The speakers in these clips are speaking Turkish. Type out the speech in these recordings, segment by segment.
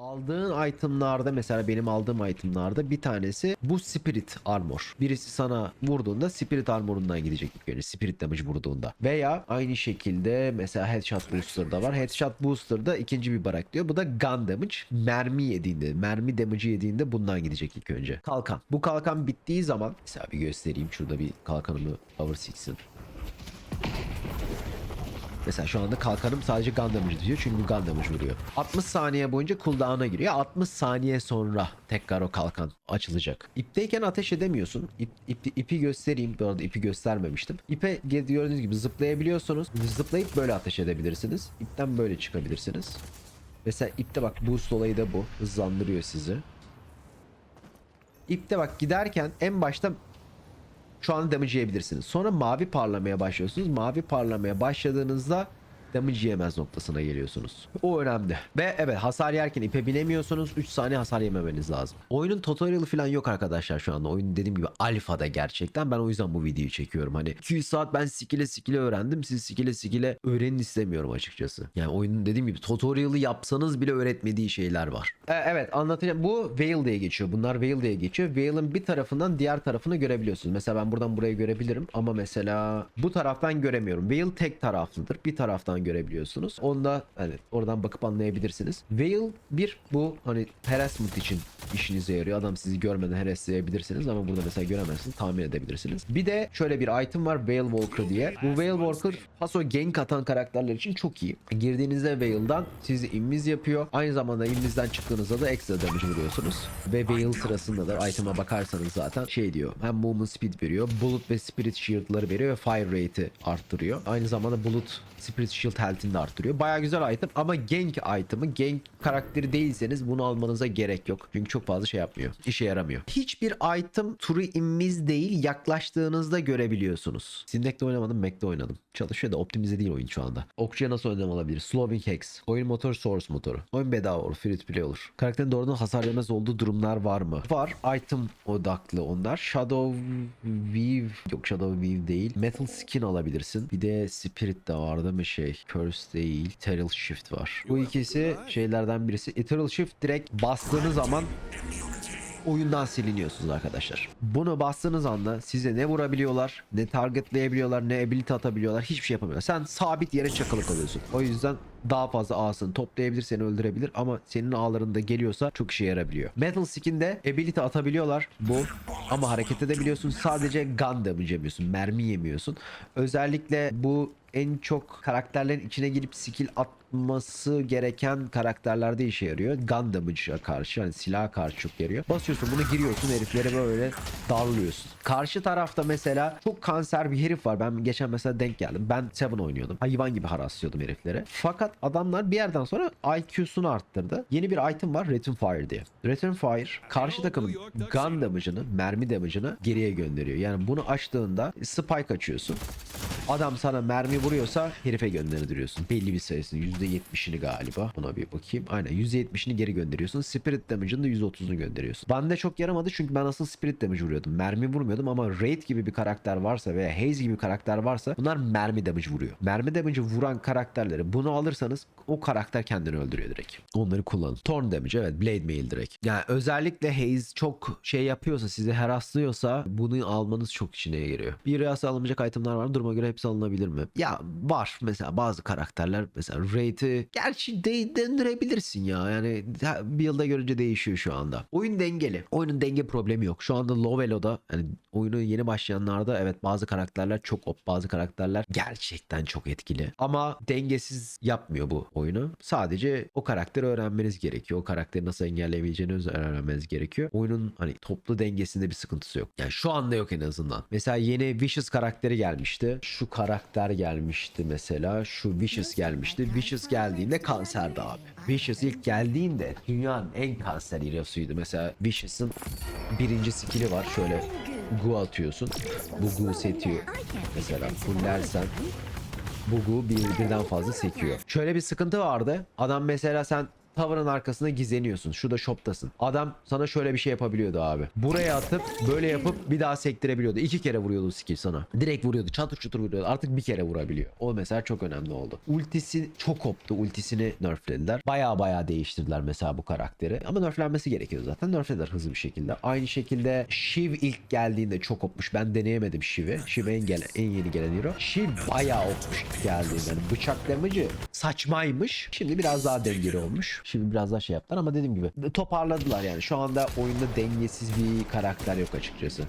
Aldığın itemlarda mesela benim aldığım itemlarda bir tanesi bu Spirit Armor. Birisi sana vurduğunda Spirit Armor'undan gidecek ilk önce. Spirit damage vurduğunda. Veya aynı şekilde mesela Headshot Booster'da var. Headshot Booster'da ikinci bir barak diyor. Bu da Gun Damage. Mermi yediğinde, mermi damage'ı yediğinde bundan gidecek ilk önce. Kalkan. Bu kalkan bittiği zaman mesela bir göstereyim. Şurada bir kalkanımı Power Six'in. Mesela şu anda kalkanım sadece gun damage diyor çünkü gun damage vuruyor. 60 saniye boyunca cooldown'a giriyor. 60 saniye sonra tekrar o kalkan açılacak. İpteyken ateş edemiyorsun. İp, ip- ipi göstereyim. Bu arada ipi göstermemiştim. İpe gördüğünüz gibi zıplayabiliyorsunuz. Zıplayıp böyle ateş edebilirsiniz. İpten böyle çıkabilirsiniz. Mesela ipte bak boost olayı da bu. Hızlandırıyor sizi. İpte bak giderken en başta şu an damage yiyebilirsiniz. Sonra mavi parlamaya başlıyorsunuz. Mavi parlamaya başladığınızda damage yiyemez noktasına geliyorsunuz. O önemli. Ve evet hasar yerken ipe binemiyorsunuz. 3 saniye hasar yememeniz lazım. Oyunun tutorial'ı falan yok arkadaşlar şu anda. Oyun dediğim gibi alfada gerçekten. Ben o yüzden bu videoyu çekiyorum. Hani 200 saat ben skill'e skill'e öğrendim. Siz skill'e skill'e öğrenin istemiyorum açıkçası. Yani oyunun dediğim gibi tutorial'ı yapsanız bile öğretmediği şeyler var. E, evet anlatacağım. Bu Veil diye geçiyor. Bunlar Veil diye geçiyor. Veil'in bir tarafından diğer tarafını görebiliyorsunuz. Mesela ben buradan buraya görebilirim ama mesela bu taraftan göremiyorum. Veil tek taraflıdır. Bir taraftan görebiliyorsunuz. Onda evet oradan bakıp anlayabilirsiniz. Veil bir bu hani harassment için işinize yarıyor. Adam sizi görmeden harasslayabilirsiniz ama burada mesela göremezsiniz. Tahmin edebilirsiniz. Bir de şöyle bir item var Veil Walker diye. Bu Veil Walker paso gank atan karakterler için çok iyi. Girdiğinizde Veil'dan sizi immiz yapıyor. Aynı zamanda immizden çıktığınızda da ekstra damage vuruyorsunuz. Ve Veil sırasında da item'a bakarsanız zaten şey diyor. Hem movement speed veriyor. Bullet ve spirit shield'ları veriyor ve fire rate'i arttırıyor. Aynı zamanda bullet spirit shield health'ini de arttırıyor. Baya güzel item ama gank item'ı gank karakteri değilseniz bunu almanıza gerek yok. Çünkü çok fazla şey yapmıyor. İşe yaramıyor. Hiçbir item turu immiz değil yaklaştığınızda görebiliyorsunuz. Sindek'te oynamadım, Mac'te oynadım. Çalışıyor da optimize değil oyun şu anda. Okçuya nasıl önlem alabilir? Slowing Hex. Oyun motoru Source motoru. Oyun bedava olur. Free to play olur. Karakterin doğrudan hasar yemez olduğu durumlar var mı? Var. Item odaklı onlar. Shadow Weave. Yok Shadow Weave değil. Metal Skin alabilirsin. Bir de Spirit de var değil mi şey? Curse değil. Ethereal Shift var. Bu ikisi şeylerden birisi. Ethereal Shift direkt bastığınız zaman oyundan siliniyorsunuz arkadaşlar. Bunu bastığınız anda size ne vurabiliyorlar, ne targetlayabiliyorlar, ne ability atabiliyorlar. Hiçbir şey yapamıyorlar. Sen sabit yere çakılı kalıyorsun. O yüzden daha fazla ağsını toplayabilir, seni öldürebilir ama senin ağlarında geliyorsa çok işe yarabiliyor. Metal Skin'de ability atabiliyorlar bu ama hareket edebiliyorsun. Sadece gun damage yemiyorsun, mermi yemiyorsun. Özellikle bu en çok karakterlerin içine girip skill atması gereken karakterlerde işe yarıyor. Gun damage'a karşı yani silaha karşı çok yarıyor. Basıyorsun bunu giriyorsun heriflere böyle darlıyorsun. Karşı tarafta mesela çok kanser bir herif var. Ben geçen mesela denk geldim. Ben Seven oynuyordum. Hayvan gibi haraslıyordum heriflere. Fakat adamlar bir yerden sonra IQ'sunu arttırdı. Yeni bir item var Return Fire diye. Return Fire karşı takımın gun damage'ını, mermi damage'ını geriye gönderiyor. Yani bunu açtığında spike açıyorsun. Adam sana mermi vuruyorsa herife gönderiyorsun. Belli bir sayısını %70'ini galiba. Buna bir bakayım. Aynen %70'ini geri gönderiyorsun. Spirit damage'ını da %30'unu gönderiyorsun. Bende çok yaramadı çünkü ben asıl spirit damage vuruyordum. Mermi vurmuyordum ama Raid gibi bir karakter varsa veya Haze gibi bir karakter varsa bunlar mermi damage vuruyor. Mermi damage vuran karakterleri bunu alırsanız o karakter kendini öldürüyor direkt. Onları kullanın. Torn damage evet. Blade mail direkt. Yani özellikle Haze çok şey yapıyorsa sizi haraslıyorsa bunu almanız çok işine yarıyor. Bir riyası alınmayacak itemler var. Duruma göre hepsi alınabilir mi? Ya var mesela bazı karakterler mesela rate'i gerçi de ya. Yani bir yılda görünce değişiyor şu anda. Oyun dengeli. Oyunun denge problemi yok. Şu anda low elo'da yani oyunu yeni başlayanlarda evet bazı karakterler çok op, bazı karakterler gerçekten çok etkili. Ama dengesiz yapmıyor bu oyunu. Sadece o karakteri öğrenmeniz gerekiyor. O karakteri nasıl engelleyebileceğinizi öğrenmeniz gerekiyor. Oyunun hani toplu dengesinde bir sıkıntısı yok. Yani şu anda yok en azından. Mesela yeni Vicious karakteri gelmişti. Şu karakter gelmişti mesela. Şu Vicious gelmişti. Vicious geldiğinde kanserdi abi. Vicious ilk geldiğinde dünyanın en kanser hero'suydu. Mesela Vicious'ın birinci skill'i var. Şöyle gu atıyorsun. Bu gu setiyor. Mesela fullersen bu gu bir, birden fazla sekiyor. Şöyle bir sıkıntı vardı. Adam mesela sen Tavırın arkasında gizleniyorsun. Şurada shoptasın. Adam sana şöyle bir şey yapabiliyordu abi. Buraya atıp böyle yapıp bir daha sektirebiliyordu. İki kere vuruyordu skill sana. Direkt vuruyordu. Çatır çutur vuruyordu. Artık bir kere vurabiliyor. O mesela çok önemli oldu. Ultisi çok koptu. Ultisini nerflediler. Baya baya değiştirdiler mesela bu karakteri. Ama nerflenmesi gerekiyor zaten. Nerflediler hızlı bir şekilde. Aynı şekilde Shiv ilk geldiğinde çok kopmuş. Ben deneyemedim Shiv'i. Shiv en, gele, en yeni gelen hero. Shiv bayağı opmuş geldiğinde. Yani bıçak damage'ı saçmaymış. Şimdi biraz daha dengeli olmuş. Şimdi biraz daha şey yaptılar ama dediğim gibi toparladılar yani. Şu anda oyunda dengesiz bir karakter yok açıkçası.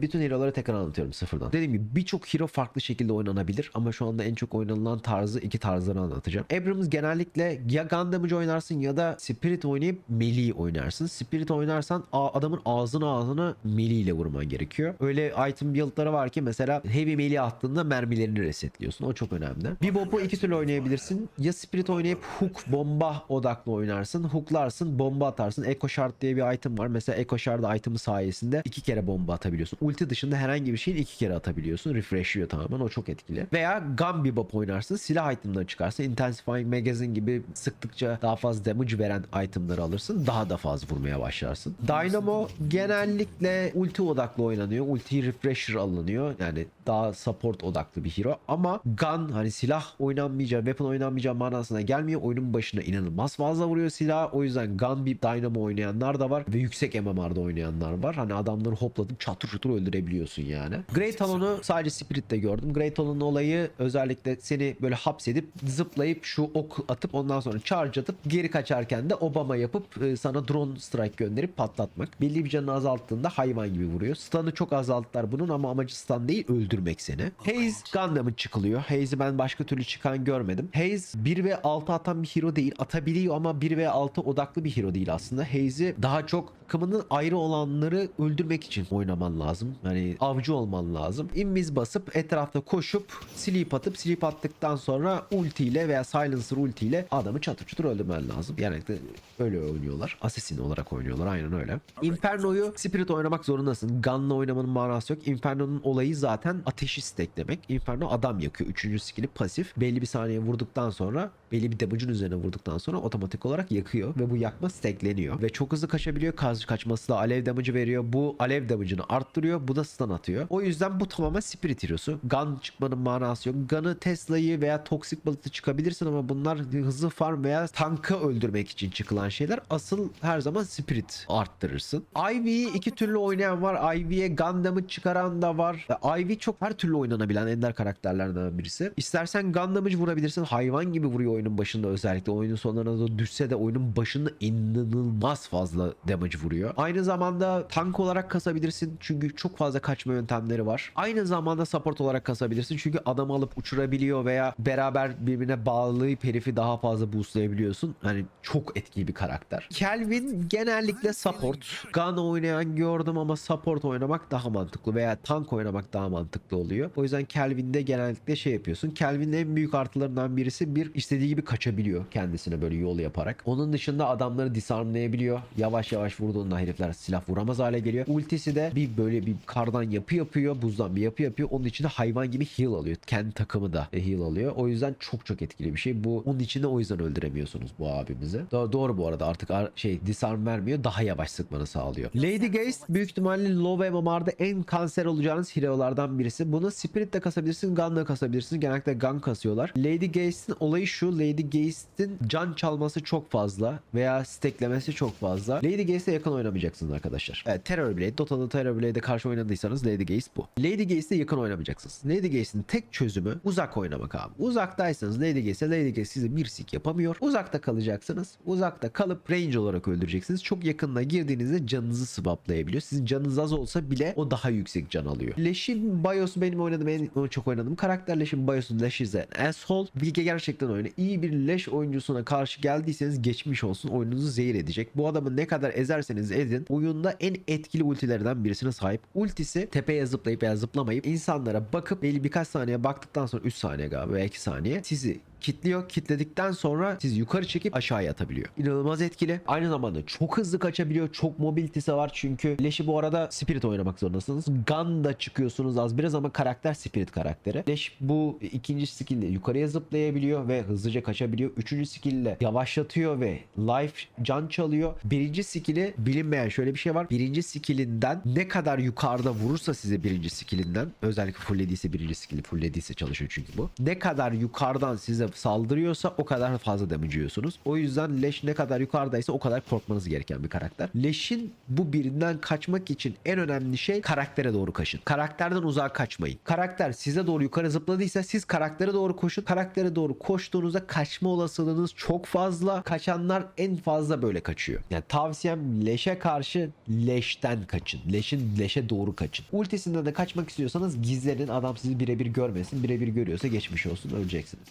Bütün hero'ları tekrar anlatıyorum sıfırdan. Dediğim gibi birçok hero farklı şekilde oynanabilir ama şu anda en çok oynanılan tarzı iki tarzları anlatacağım. Abrams genellikle ya Gun Damage oynarsın ya da Spirit oynayıp melee oynarsın. Spirit oynarsan adamın ağzına ağzına melee ile vurman gerekiyor. Öyle item build'ları var ki mesela heavy melee attığında mermilerini resetliyorsun. O çok önemli. Bebop'u iki türlü oynayabilirsin. Ya Spirit oynayıp hook bomba odaklı oynarsın. Hooklarsın bomba atarsın. Echo Shard diye bir item var. Mesela Echo Shard itemı sayesinde iki kere bomba atabiliyorsun. Ulti dışında herhangi bir şeyin iki kere atabiliyorsun. Refreshliyor tamamen. O çok etkili. Veya Gun Bebop oynarsın. Silah itemları çıkarsın. Intensifying Magazine gibi sıktıkça daha fazla damage veren itemları alırsın. Daha da fazla vurmaya başlarsın. Dynamo genellikle ulti odaklı oynanıyor. Ulti refresher alınıyor. Yani daha support odaklı bir hero. Ama Gun hani silah oynanmayacağı, weapon oynanmayacağı manasına gelmiyor. Oyunun başına inanılmaz fazla vuruyor silah. O yüzden Gun bir Dynamo oynayanlar da var. Ve yüksek MMR'da oynayanlar var. Hani adamları hoplatıp çatır çutur öldürebiliyorsun yani. Great Talon'u sadece Spirit'te gördüm. Great Talon'un olayı özellikle seni böyle hapsedip zıplayıp şu ok atıp ondan sonra charge atıp geri kaçarken de Obama yapıp e, sana drone strike gönderip patlatmak. Belli bir canını azalttığında hayvan gibi vuruyor. Stun'ı çok azalttılar bunun ama amacı stun değil öldürmek seni. Haze Gundam'ın çıkılıyor. Haze'i ben başka türlü çıkan görmedim. Haze 1 ve 6 atan bir hero değil. Atabiliyor ama 1 ve 6 odaklı bir hero değil aslında. Haze'i daha çok takımının ayrı olanları öldürmek için oynaman lazım. Hani avcı olman lazım. Invis basıp etrafta koşup sleep atıp sleep attıktan sonra ultiyle veya silencer ultiyle adamı çatır çutur öldürmen lazım. Genellikle öyle oynuyorlar. Assassin olarak oynuyorlar aynen öyle. Inferno'yu Spirit oynamak zorundasın. Gun'la oynamanın manası yok. Inferno'nun olayı zaten ateşi stacklemek. Inferno adam yakıyor. Üçüncü skill'i pasif. Belli bir saniye vurduktan sonra belli bir damage'ın üzerine vurduktan sonra otomatik olarak yakıyor ve bu yakma stackleniyor ve çok hızlı kaçabiliyor. Kaz kaçması da alev damage'ı veriyor. Bu alev damage'ını arttırıyor. Bu da stun atıyor. O yüzden bu tamamen Spirit Hero'su. Gun çıkmanın manası yok. Gun'ı Tesla'yı veya Toxic Bullet'ı çıkabilirsin ama bunlar hızlı farm veya tankı öldürmek için çıkılan şeyler. Asıl her zaman Spirit arttırırsın. Ivy'yi iki türlü oynayan var. Ivy'ye Gun damage çıkaran da var. Ivy çok her türlü oynanabilen ender karakterlerden birisi. İstersen Gun damage vurabilirsin. Hayvan gibi vuruyor oyunun başında özellikle. Oyunun sonlarına da düşse de oyunun başında inanılmaz fazla damage vuruyor. Aynı zamanda tank olarak kasabilirsin. Çünkü çok fazla kaçma yöntemleri var. Aynı zamanda support olarak kasabilirsin. Çünkü adam alıp uçurabiliyor veya beraber birbirine bağlayıp herifi daha fazla boostlayabiliyorsun. Hani çok etkili bir karakter. Kelvin genellikle support. Gun oynayan gördüm ama support oynamak daha mantıklı veya tank oynamak daha mantıklı oluyor. O yüzden Kelvin'de genellikle şey yapıyorsun. Kelvin'in en büyük artılarından birisi bir istediği gibi kaçabiliyor kendisine böyle yol yaparak. Onun dışında adamları disarmlayabiliyor. Yavaş yavaş vurduğunda herifler silah vuramaz hale geliyor. Ultisi de bir böyle bir kardan yapı yapıyor. Buzdan bir yapı yapıyor. Onun içinde hayvan gibi heal alıyor. Kendi takımı da heal alıyor. O yüzden çok çok etkili bir şey. Bu onun içinde o yüzden öldüremiyorsunuz bu abimizi. Do- doğru bu arada artık ar- şey disarm vermiyor. Daha yavaş sıkmanı sağlıyor. Lady Gaze büyük ihtimalle low MMR'da en kanser olacağınız hero'lardan birisi. Bunu Spirit de kasabilirsin, Gun'la kasabilirsin. Genellikle Gun kasıyorlar. Lady Gaze'in olayı şu. Lady Gaze'in can çalması çok fazla veya stacklemesi çok fazla. Lady Gaze'de yakın oynamayacaksınız arkadaşlar. Evet, Terror Blade, Dota'da Terror Blade'e karşı oynadıysanız Lady Gaze bu. Lady Gaze'de yakın oynamayacaksınız. Lady Gaze'in tek çözümü uzak oynamak abi. Uzaktaysanız Lady Gaze'e Lady Gaze size bir sik yapamıyor. Uzakta kalacaksınız. Uzakta kalıp range olarak öldüreceksiniz. Çok yakınına girdiğinizde canınızı swaplayabiliyor. Sizin canınız az olsa bile o daha yüksek can alıyor. Leş'in Bios'u benim oynadığım en çok oynadığım karakter Leş'in Bios'u Leş asshole. Bilge gerçekten oyunu. İyi bir Leş oyuncusuna karşı geldiyseniz geçmiş olsun. Oyununuzu zehir edecek. Bu adamı ne kadar ezerseniz edin oyunda en etkili ultilerden birisine sahip. Ultisi tepeye zıplayıp veya zıplamayıp insanlara bakıp belli birkaç saniye baktıktan sonra 3 saniye galiba veya 2 saniye sizi kitliyor. Kitledikten sonra siz yukarı çekip aşağıya atabiliyor. İnanılmaz etkili. Aynı zamanda çok hızlı kaçabiliyor. Çok mobilitesi var çünkü Leş'i bu arada Spirit oynamak zorundasınız. Gun da çıkıyorsunuz az biraz ama karakter Spirit karakteri. Leş bu ikinci skill'le yukarıya zıplayabiliyor ve hızlıca kaçabiliyor. Üçüncü skill'le yavaşlatıyor ve life can çalıyor. Birinci skill'i bilinmeyen şöyle bir şey var. Birinci skill'inden ne kadar yukarıda vurursa size birinci skill'inden özellikle fulllediyse birinci skill'i fulllediyse çalışıyor çünkü bu. Ne kadar yukarıdan size saldırıyorsa o kadar fazla damage yiyorsunuz. O yüzden Leş ne kadar yukarıdaysa o kadar korkmanız gereken bir karakter. Leş'in bu birinden kaçmak için en önemli şey karaktere doğru kaçın. Karakterden uzağa kaçmayın. Karakter size doğru yukarı zıpladıysa siz karaktere doğru koşun. Karaktere doğru koştuğunuzda kaçma olasılığınız çok fazla. Kaçanlar en fazla böyle kaçıyor. Yani tavsiyem leşe karşı leşten kaçın. Leşin leşe doğru kaçın. Ultisinden de kaçmak istiyorsanız gizlenin. Adam sizi birebir görmesin. Birebir görüyorsa geçmiş olsun öleceksiniz.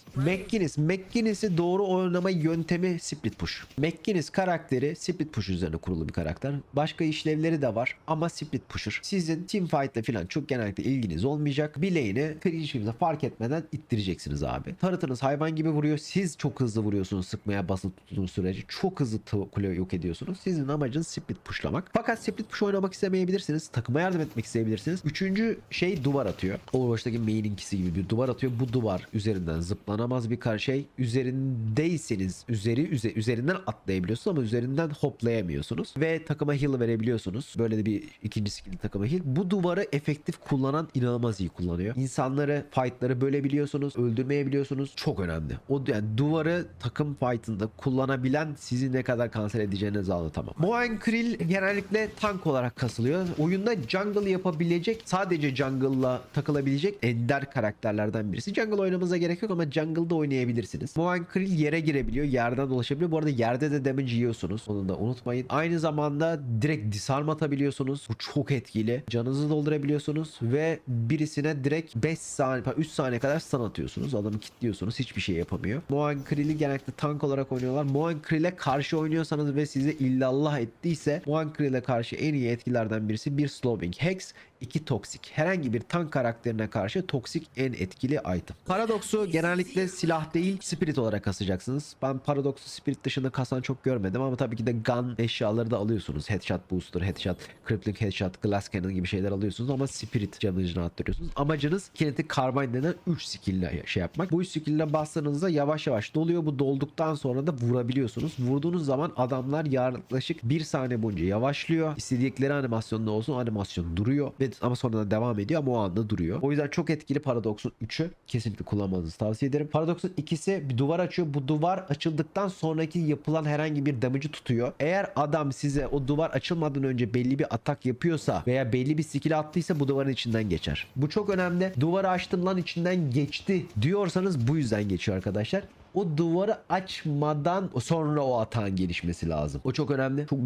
McGinnis. McGinnis'i doğru oynama yöntemi split push. McGinnis karakteri split push üzerine kurulu bir karakter. Başka işlevleri de var ama split pusher. Sizin team fight ile falan çok genellikle ilginiz olmayacak. Bileğini hiçbir fark etmeden ittireceksiniz abi. Tarıtınız hayvan gibi vuruyor. Siz çok hızlı vuruyorsunuz sıkmaya basılı tuttuğunuz sürece. Çok hızlı kule yok ediyorsunuz. Sizin amacınız split pushlamak. Fakat split push oynamak istemeyebilirsiniz. Takıma yardım etmek isteyebilirsiniz. Üçüncü şey duvar atıyor. Overwatch'taki main'inkisi gibi bir duvar atıyor. Bu duvar üzerinden zıplanamaz bir kar şey. Üzerindeyseniz üzeri üze- üzerinden atlayabiliyorsunuz ama üzerinden hoplayamıyorsunuz. Ve takıma heal verebiliyorsunuz. Böyle de bir ikinci skill takıma heal. Bu duvarı efektif kullanan inanılmaz iyi kullanıyor. İnsanları fightları bölebiliyorsunuz, öldürmeyebiliyorsunuz. Çok önemli. O yani duvarı takım fight'ında kullanabilen sizi ne kadar kanser edeceğinizi anlatamam. Moen Krill genellikle tank olarak kasılıyor. Oyunda jungle yapabilecek, sadece jungle'la takılabilecek ender karakterlerden birisi. Jungle oynamanıza gerek yok ama jungle'da oynayabilirsiniz. Moen Krill yere girebiliyor, yerden dolaşabiliyor. Bu arada yerde de damage yiyorsunuz. Onu da unutmayın. Aynı zamanda direkt disarm atabiliyorsunuz. Bu çok etkili. Canınızı doldurabiliyorsunuz ve birisine direkt 5 saniye, 3 saniye kadar stun atıyorsunuz. Adamı kilitliyorsunuz. Hiçbir şey yapamıyor. Moen Krill'i genellikle tank olarak oynuyorlar. Moen Krill'e karşı oynuyorsanız ve size illallah ettiyse Moen Krill'e karşı en iyi etkilerden birisi bir Slowing Hex, iki Toksik. Herhangi bir tank karakterine karşı Toksik en etkili item. Paradox'u genellikle silah değil Spirit olarak kasacaksınız. Ben Paradox'u Spirit dışında kasan çok görmedim ama tabii ki de gun eşyaları da alıyorsunuz. Headshot Booster, Headshot, Crippling Headshot, Glass Cannon gibi şeyler alıyorsunuz ama Spirit damage'ını arttırıyorsunuz. Amacınız Kinetic Carbine denen 3 skill ile şey yapmak. Bu 3 skill ile bastığınızda yavaş yavaş doluyor. Bu dolduktan sonra da vurabiliyorsunuz. Vurduğunuz zaman adamlar yaklaşık 1 saniye boyunca yavaşlıyor. İstedikleri animasyonda olsun animasyon duruyor ve ama sonradan devam ediyor ama o anda duruyor. O yüzden çok etkili Paradox'un 3'ü. Kesinlikle kullanmanızı tavsiye ederim. Paradox'un ikisi bir duvar açıyor. Bu duvar açıldıktan sonraki yapılan herhangi bir damage'ı tutuyor. Eğer adam size o duvar açılmadan önce belli bir atak yapıyorsa veya belli bir skill attıysa bu duvarın içinden geçer. Bu çok önemli. Duvarı açtım lan içinden geçti diyorsanız bu yüzden geçiyor arkadaşlar o duvarı açmadan sonra o atağın gelişmesi lazım. O çok önemli. Çok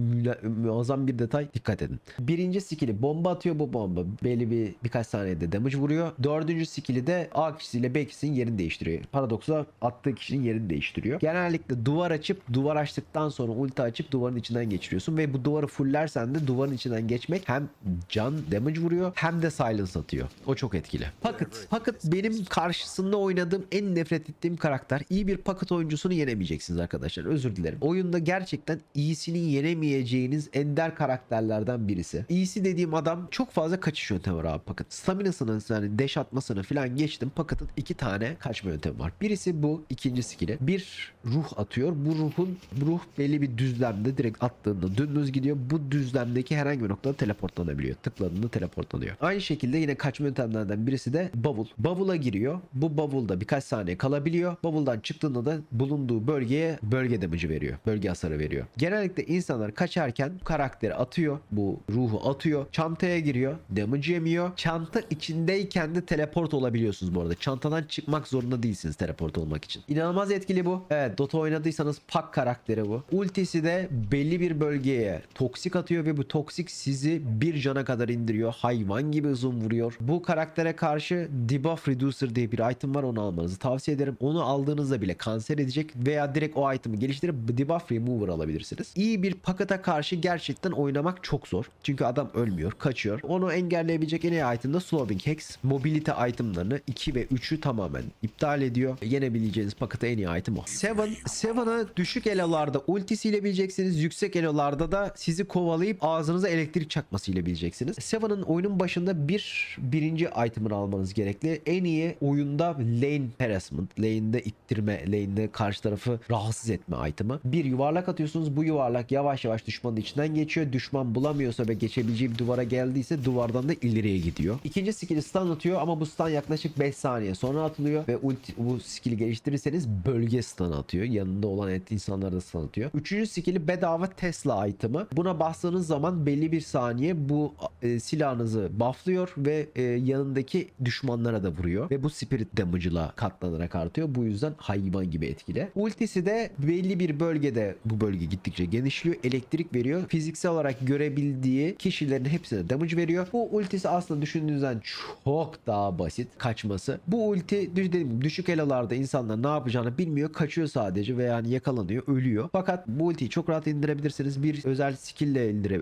muazzam bir detay. Dikkat edin. Birinci skill'i bomba atıyor bu bomba. Belli bir birkaç saniyede damage vuruyor. Dördüncü skill'i de A kişisiyle B kişisinin yerini değiştiriyor. Paradoksla attığı kişinin yerini değiştiriyor. Genellikle duvar açıp duvar açtıktan sonra ulti açıp duvarın içinden geçiriyorsun ve bu duvarı fullersen de duvarın içinden geçmek hem can damage vuruyor hem de silence atıyor. O çok etkili. Pocket. Pocket benim karşısında oynadığım en nefret ettiğim karakter. İyi bir Pocket oyuncusunu yenemeyeceksiniz arkadaşlar. Özür dilerim. Oyunda gerçekten iyisini yenemeyeceğiniz ender karakterlerden birisi. İyisi dediğim adam çok fazla kaçış yöntemi var abi Pocket. Staminasını yani dash atmasını falan geçtim. Pocket'ın iki tane kaçma yöntemi var. Birisi bu. ikinci skill'i. Bir ruh atıyor. Bu ruhun ruh belli bir düzlemde direkt attığında dümdüz gidiyor. Bu düzlemdeki herhangi bir noktada teleportlanabiliyor. Tıkladığında teleportlanıyor. Aynı şekilde yine kaçma yöntemlerden birisi de bavul. Bavula giriyor. Bu bavulda birkaç saniye kalabiliyor. Bavuldan çıktığında da bulunduğu bölgeye bölge damage'ı veriyor. Bölge hasarı veriyor. Genellikle insanlar kaçarken karakteri atıyor. Bu ruhu atıyor. Çantaya giriyor. Damage yemiyor. Çanta içindeyken de teleport olabiliyorsunuz bu arada. Çantadan çıkmak zorunda değilsiniz teleport olmak için. İnanılmaz etkili bu. Evet Dota oynadıysanız Pak karakteri bu. Ultisi de belli bir bölgeye toksik atıyor ve bu toksik sizi bir cana kadar indiriyor. Hayvan gibi uzun vuruyor. Bu karaktere karşı debuff reducer diye bir item var onu almanızı tavsiye ederim. Onu aldığınızda bile ile kanser edecek veya direkt o item'ı geliştirip debuff remover alabilirsiniz. İyi bir paketa karşı gerçekten oynamak çok zor. Çünkü adam ölmüyor, kaçıyor. Onu engelleyebilecek en iyi item da Slowing Hex. Mobility itemlarını 2 ve 3'ü tamamen iptal ediyor. Yenebileceğiniz pakete en iyi item o. Seven, Seven'ı düşük elolarda ultisiyle bileceksiniz. Yüksek elolarda da sizi kovalayıp ağzınıza elektrik çakmasıyla bileceksiniz. Seven'ın oyunun başında bir birinci item'ını almanız gerekli. En iyi oyunda lane harassment, lane'de ittirme, lane'de karşı tarafı rahatsız etme item'ı. Bir yuvarlak atıyorsunuz. Bu yuvarlak yavaş yavaş düşmanın içinden geçiyor. Düşman bulamıyorsa ve geçebileceği bir duvara geldiyse duvardan da ileriye gidiyor. İkinci skill'i stun atıyor ama bu stun yaklaşık 5 saniye sonra atılıyor ve ulti, bu skill'i geliştirirseniz bölge stun atıyor. Yanında olan et insanlara da stun atıyor. Üçüncü skill'i bedava Tesla item'ı. Buna bastığınız zaman belli bir saniye bu e, silahınızı bufflıyor ve e, yanındaki düşmanlara da vuruyor ve bu spirit damage'la katlanarak artıyor. Bu yüzden hayvan gibi etkili. Ultisi de belli bir bölgede bu bölge gittikçe genişliyor. Elektrik veriyor. Fiziksel olarak görebildiği kişilerin hepsine damage veriyor. Bu ultisi aslında düşündüğünüzden çok daha basit kaçması. Bu ulti gibi düşük elolarda insanlar ne yapacağını bilmiyor. Kaçıyor sadece ve yani yakalanıyor, ölüyor. Fakat bu ultiyi çok rahat indirebilirsiniz. Bir özel skill ile indire,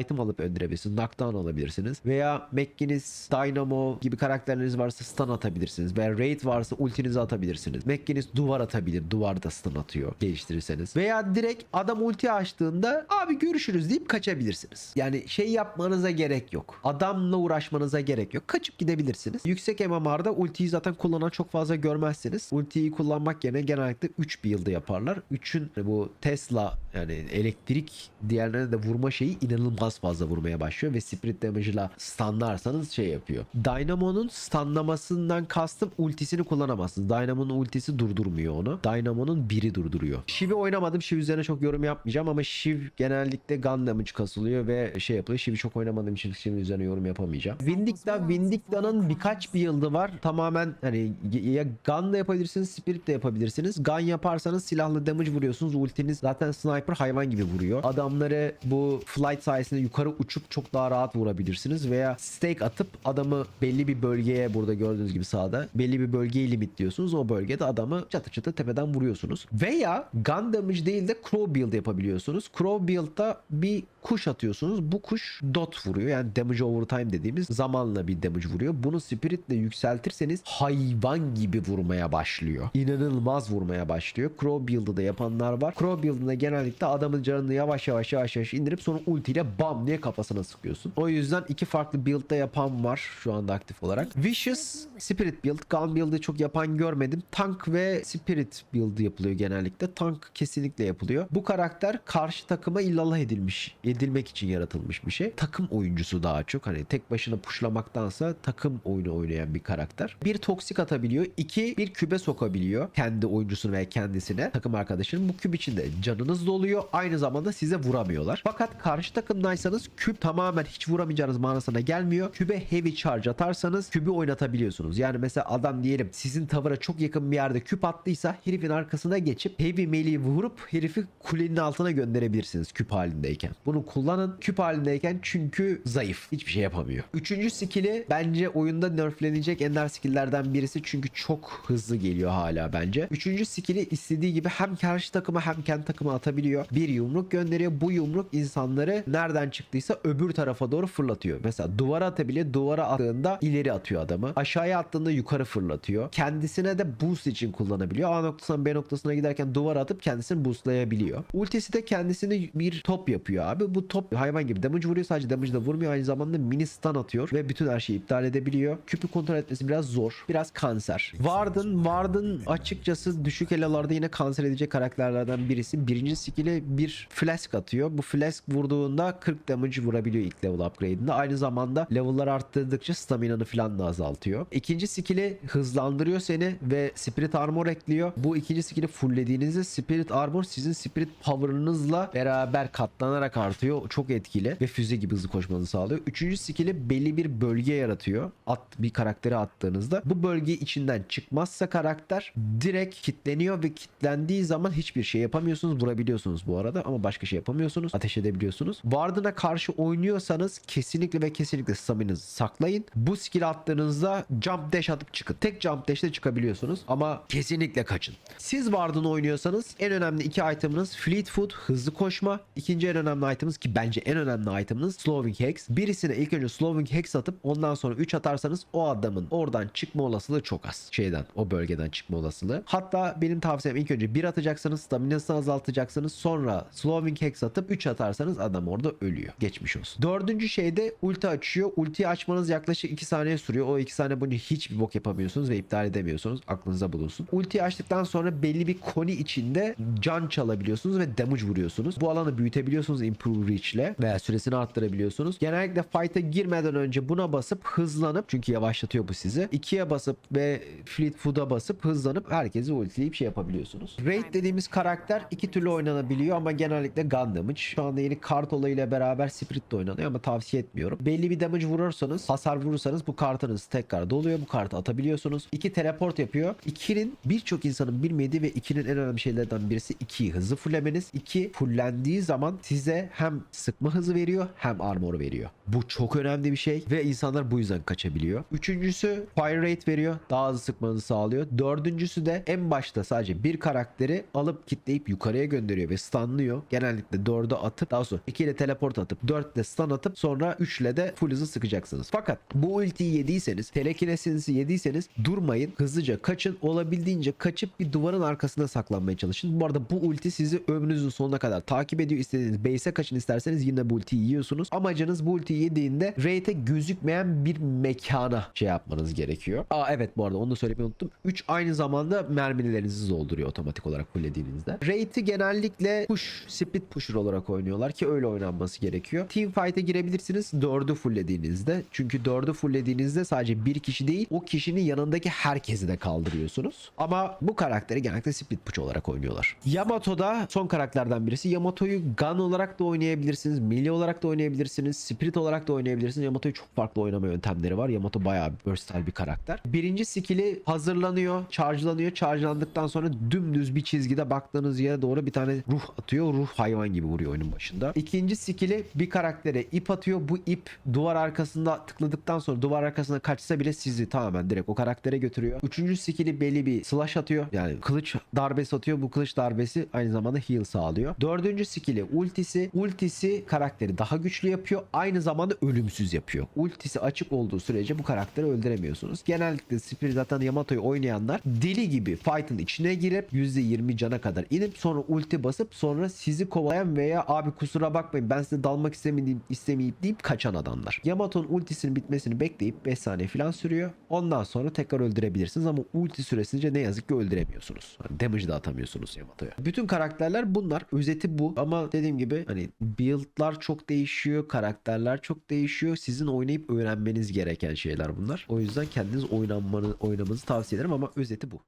item alıp öldürebilirsiniz. Knockdown alabilirsiniz. Veya McGinnis, Dynamo gibi karakterleriniz varsa stun atabilirsiniz. Veya Raid varsa ultinizi atabilirsiniz. McGinnis duvar atabilir. Duvarda stun atıyor geliştirirseniz. Veya direkt adam ulti açtığında abi görüşürüz deyip kaçabilirsiniz. Yani şey yapmanıza gerek yok. Adamla uğraşmanıza gerek yok. Kaçıp gidebilirsiniz. Yüksek MMR'da ultiyi zaten kullanan çok fazla görmezsiniz. Ultiyi kullanmak yerine genellikle 3 build'ı yaparlar. 3'ün bu Tesla yani elektrik diğerlerine de vurma şeyi inanılmaz fazla vurmaya başlıyor ve spirit damage'la stunlarsanız şey yapıyor. Dynamo'nun stunlamasından kastım ultisini kullanamazsınız. Dynamo'nun ultisi durdurmuyor onu. Dynamo'nun biri durduruyor. Shiv'i oynamadım. Shiv üzerine çok yorum yapmayacağım ama Shiv genellikle gun damage kasılıyor ve şey yapılıyor. Shiv'i çok oynamadığım için Shiv'in üzerine yorum yapamayacağım. Vindicta, Vindicta'nın birkaç bir yıldı var. Tamamen hani ya gun da yapabilirsiniz, spirit de yapabilirsiniz. Gun yaparsanız silahlı damage vuruyorsunuz. Ultiniz zaten sniper hayvan gibi vuruyor. Adamları bu flight sayesinde yukarı uçup çok daha rahat vurabilirsiniz veya stake atıp adamı belli bir bölgeye burada gördüğünüz gibi sağda belli bir bölgeyi limitliyorsunuz. O bölgede adamı çatır çatır tepeden vuruyorsunuz. Veya gun damage değil de crow build yapabiliyorsunuz. Crow build'da bir kuş atıyorsunuz. Bu kuş dot vuruyor. Yani damage over time dediğimiz zamanla bir damage vuruyor. Bunu spiritle yükseltirseniz hayvan gibi vurmaya başlıyor. İnanılmaz vurmaya başlıyor. Crow build'ı da yapanlar var. Crow build'ında genellikle adamın canını yavaş yavaş yavaş yavaş indirip sonra ultiyle bam diye kafasına sıkıyorsun. O yüzden iki farklı build'da yapan var şu anda aktif olarak. Vicious Spirit build. Gun build'ı çok yapan görmedim. Tank ve Spirit build yapılıyor genellikle. Tank kesinlikle yapılıyor. Bu karakter karşı takıma illallah edilmiş. Edilmek için yaratılmış bir şey. Takım oyuncusu daha çok. Hani tek başına puşlamaktansa takım oyunu oynayan bir karakter. Bir toksik atabiliyor. iki bir kübe sokabiliyor. Kendi oyuncusunu veya kendisine. Takım arkadaşının bu küp içinde canınız doluyor. Aynı zamanda size vuramıyorlar. Fakat karşı takımdaysanız küp tamamen hiç vuramayacağınız manasına gelmiyor. Kübe heavy charge atarsanız kübü oynatabiliyorsunuz. Yani mesela adam diyelim sizin tavıra çok yakın bir yerde küp attıysa herifin arkasına geçip heavy melee vurup herifi kulenin altına gönderebilirsiniz küp halindeyken. Bunu kullanın küp halindeyken çünkü zayıf. Hiçbir şey yapamıyor. Üçüncü skill'i bence oyunda nerflenecek ender skill'lerden birisi çünkü çok hızlı geliyor hala bence. Üçüncü skill'i istediği gibi hem karşı takıma hem kendi takıma atabiliyor. Bir yumruk gönderiyor. Bu yumruk insanları nereden çıktıysa öbür tarafa doğru fırlatıyor. Mesela duvara atabiliyor. Duvara attığında ileri atıyor adamı. Aşağıya attığında yukarı fırlatıyor. Kendisine de boost için kullanabiliyor. A noktasından B noktasına giderken duvara atıp kendisini boostlayabiliyor. Ultisi de kendisini bir top yapıyor abi. Bu top hayvan gibi damage vuruyor. Sadece damage da vurmuyor. Aynı zamanda mini stun atıyor ve bütün her şeyi iptal edebiliyor. Küpü kontrol etmesi biraz zor. Biraz kanser. Warden, Warden açıkçası düşük elolarda yine kanser edecek karakterlerden birisi. Birinci skill'e bir flask atıyor. Bu flask vurduğunda 40 damage vurabiliyor ilk level upgrade'inde. Aynı zamanda level'lar arttırdıkça staminanı falan da azaltıyor. İkinci skill'i hızlandırıyor seni ve spirit armor ekliyor. Bu ikinci skill'i fulllediğinizde spirit armor sizin spirit power'ınızla beraber katlanarak artıyor. Çok etkili ve füze gibi hızlı koşmanızı sağlıyor. Üçüncü skill'i belli bir bölge yaratıyor. At bir karaktere attığınızda bu bölge içinden çıkmazsa karakter direkt kitleniyor ve kitlendiği zaman hiçbir şey yapamıyorsunuz. Vurabiliyorsunuz bu arada ama başka şey yapamıyorsunuz. Ateş edebiliyorsunuz. Warden'a karşı oynuyorsanız kesinlikle ve kesinlikle staminanızı saklayın. Bu skill attığınızda jump dash atıp çıkın. Tek jump dash'te çıkabiliyorsunuz ama kesinlikle kesinlikle kaçın. Siz Warden oynuyorsanız en önemli iki itemınız Fleet Foot hızlı koşma. İkinci en önemli iteminiz ki bence en önemli iteminiz Slowing Hex. Birisine ilk önce Slowing Hex atıp ondan sonra 3 atarsanız o adamın oradan çıkma olasılığı çok az. Şeyden o bölgeden çıkma olasılığı. Hatta benim tavsiyem ilk önce 1 atacaksınız staminasını azaltacaksınız sonra Slowing Hex atıp 3 atarsanız adam orada ölüyor. Geçmiş olsun. Dördüncü şeyde ulti açıyor. Ultiyi açmanız yaklaşık 2 saniye sürüyor. O 2 saniye boyunca hiçbir bok yapamıyorsunuz ve iptal edemiyorsunuz. Aklınıza bulunsun. Ultiyi açtıktan sonra belli bir koni içinde can çalabiliyorsunuz ve damage vuruyorsunuz. Bu alanı büyütebiliyorsunuz improve reach ile veya süresini arttırabiliyorsunuz. Genellikle fight'a girmeden önce buna basıp hızlanıp çünkü yavaşlatıyor bu sizi. 2'ye basıp ve fleet foot'a basıp hızlanıp herkesi ultileyip şey yapabiliyorsunuz. Raid dediğimiz karakter iki türlü oynanabiliyor ama genellikle gun damage. Şu anda yeni kart olayıyla beraber Spirit de oynanıyor ama tavsiye etmiyorum. Belli bir damage vurursanız, hasar vurursanız bu kartınız tekrar doluyor. Bu kartı atabiliyorsunuz. 2 teleport yapıyor. 2'nin birçok insanın bilmediği ve 2'nin en önemli şeylerden birisi 2'yi hızlı fullemeniz. 2 fullendiği zaman size hem sıkma hızı veriyor hem armor veriyor. Bu çok önemli bir şey ve insanlar bu yüzden kaçabiliyor. Üçüncüsü fire rate veriyor. Daha hızlı sıkmanızı sağlıyor. Dördüncüsü de en başta sadece bir karakteri alıp kitleyip yukarıya gönderiyor ve stunlıyor. Genellikle 4'e atıp daha sonra 2 ile teleport atıp 4 ile stun atıp sonra 3 ile de full hızı sıkacaksınız. Fakat bu ultiyi yediyseniz telekinesinizi yediyseniz durmayın. Hızlıca kaçın. Olabildiğince kaçıp bir duvarın arkasında saklanmaya çalışın. Bu arada bu ulti sizi ömrünüzün sonuna kadar takip ediyor. İstediğiniz base'e kaçın isterseniz yine bu ultiyi yiyorsunuz. Amacınız bu ultiyi yediğinde rate'e gözükmeyen bir mekana şey yapmanız gerekiyor. Aa evet bu arada onu da söylemeyi unuttum. 3 aynı zamanda mermilerinizi dolduruyor otomatik olarak fullediğinizde. Rate'i genellikle push, split pusher olarak oynuyorlar ki öyle oynanması gerekiyor. Team fight'e girebilirsiniz 4'ü fulllediğinizde. Çünkü 4'ü fulllediğinizde sadece bir kişi değil o kişinin yanındaki herkesi de kaldırıyorsunuz. Ama bu karakteri genellikle split push olarak oynuyorlar. Yamato da son karakterden birisi. Yamato'yu gun olarak da oynayabilirsiniz. Melee olarak da oynayabilirsiniz. Spirit olarak da oynayabilirsiniz. Yamato'yu çok farklı oynama yöntemleri var. Yamato bayağı versatile bir karakter. Birinci skill'i hazırlanıyor. Charge'lanıyor. Charge'landıktan sonra dümdüz bir çizgide baktığınız yere doğru bir tane ruh atıyor. Ruh hayvan gibi vuruyor oyunun başında. İkinci skill'i bir karaktere ip atıyor. Bu ip duvar arkasında tıkladıktan sonra duvar arkasına kaçsa bile sizi tamamen direkt o karaktere götürüyor. Üçüncü skill'i belli bir slash atıyor. Yani kılıç darbesi atıyor. Bu kılıç darbesi aynı zamanda heal sağlıyor. Dördüncü skill'i ultisi. Ultisi karakteri daha güçlü yapıyor. Aynı zamanda ölümsüz yapıyor. Ultisi açık olduğu sürece bu karakteri öldüremiyorsunuz. Genellikle Spirit zaten Yamato'yu oynayanlar deli gibi fight'ın içine girip %20 cana kadar inip sonra ulti basıp sonra sizi kovalayan veya abi kusura bakmayın ben size dalmak istemediğim istemeyip deyip kaçan adamlar. Yamato'nun ultisinin bitmesini bekleyip 5 saniye falan sürüyor. Ondan sonra tekrar öldürebilirsiniz ama ulti süresince ne yazık ki öldüremiyorsunuz. Yani damage da atamıyorsunuz Yamato'ya. Bütün karakterler bunlar. Özeti bu. Ama dediğim gibi hani build'lar çok değişiyor. Karakterler çok değişiyor. Sizin oynayıp öğrenmeniz gereken şeyler bunlar. O yüzden kendiniz oynanmanı, oynamanızı tavsiye ederim ama özeti bu.